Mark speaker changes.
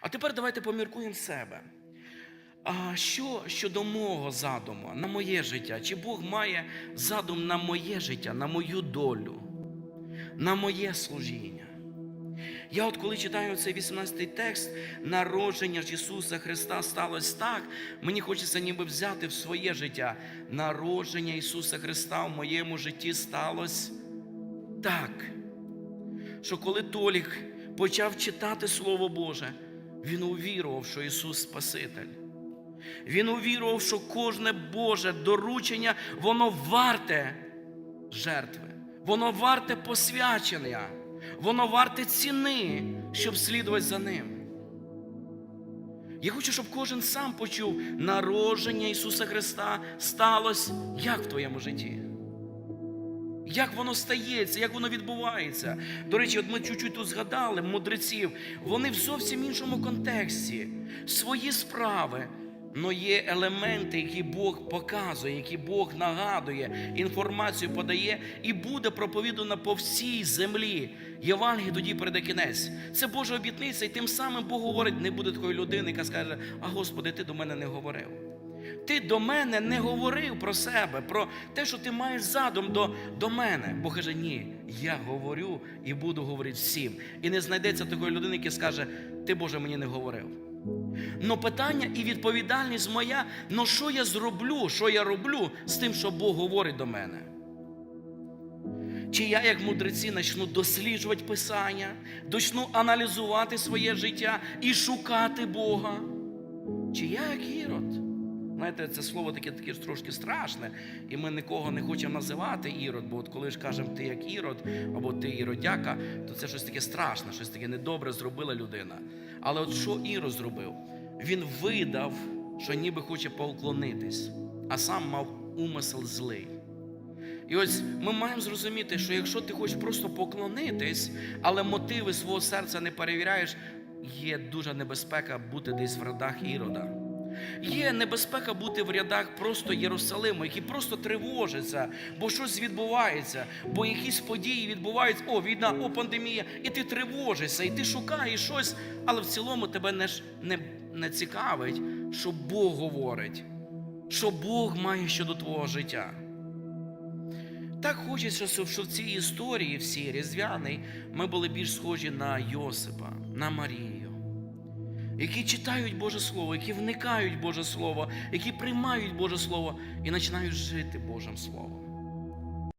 Speaker 1: А тепер давайте поміркуємо себе. А що щодо мого задуму, на моє життя? Чи Бог має задум на моє життя, на мою долю, на моє служіння? Я от коли читаю цей 18-й текст, народження ж Ісуса Христа сталося так, мені хочеться ніби взяти в своє життя. Народження Ісуса Христа в моєму житті сталося так, що коли Толік почав читати Слово Боже, він увірував, що Ісус Спаситель. Він увірував, що кожне Боже доручення, воно варте жертви, воно варте посвячення, воно варте ціни, щоб слідувати за ним. Я хочу, щоб кожен сам почув, народження Ісуса Христа сталося як в твоєму житті. Як воно стається, як воно відбувається. До речі, от ми чуть-чуть тут згадали мудреців, вони в зовсім іншому контексті, свої справи. Но є елементи, які Бог показує, які Бог нагадує, інформацію подає і буде проповідана по всій землі. Євангелій тоді переде кінець. Це Божа обітниця, і тим самим Бог говорить, не буде такої людини, яка скаже: А Господи, ти до мене не говорив. Ти до мене не говорив про себе, про те, що ти маєш задум до, до мене. Бог каже, ні, я говорю і буду говорити всім. І не знайдеться такої людини, яка скаже, ти Боже мені не говорив. Но питання і відповідальність моя, ну що я зроблю, що я роблю з тим, що Бог говорить до мене? Чи я, як мудреці, почну досліджувати Писання, почну аналізувати своє життя і шукати Бога? Чи я як Ірод? Знаєте, це слово таке, таке трошки страшне, і ми нікого не хочемо називати Ірод, бо от коли ж кажемо ти як Ірод, або ти іродяка, то це щось таке страшне, щось таке недобре зробила людина. Але от що Ірод зробив? Він видав, що ніби хоче поуклонитись, а сам мав умисел злий. І ось ми маємо зрозуміти, що якщо ти хочеш просто поклонитись, але мотиви свого серця не перевіряєш, є дуже небезпека бути десь в радах Ірода. Є небезпека бути в рядах просто Єрусалиму, які просто тривожаться, бо щось відбувається, бо якісь події відбуваються, о, війна, о, пандемія, і ти тривожишся, і ти шукаєш щось, але в цілому тебе не, не, не цікавить, що Бог говорить, що Бог має щодо твого життя. Так хочеться, щоб в цій історії, всій різдвяній, ми були більш схожі на Йосипа, на Марію, які читають Боже Слово, які вникають Боже Слово, які приймають Боже Слово і починають жити Божим Словом.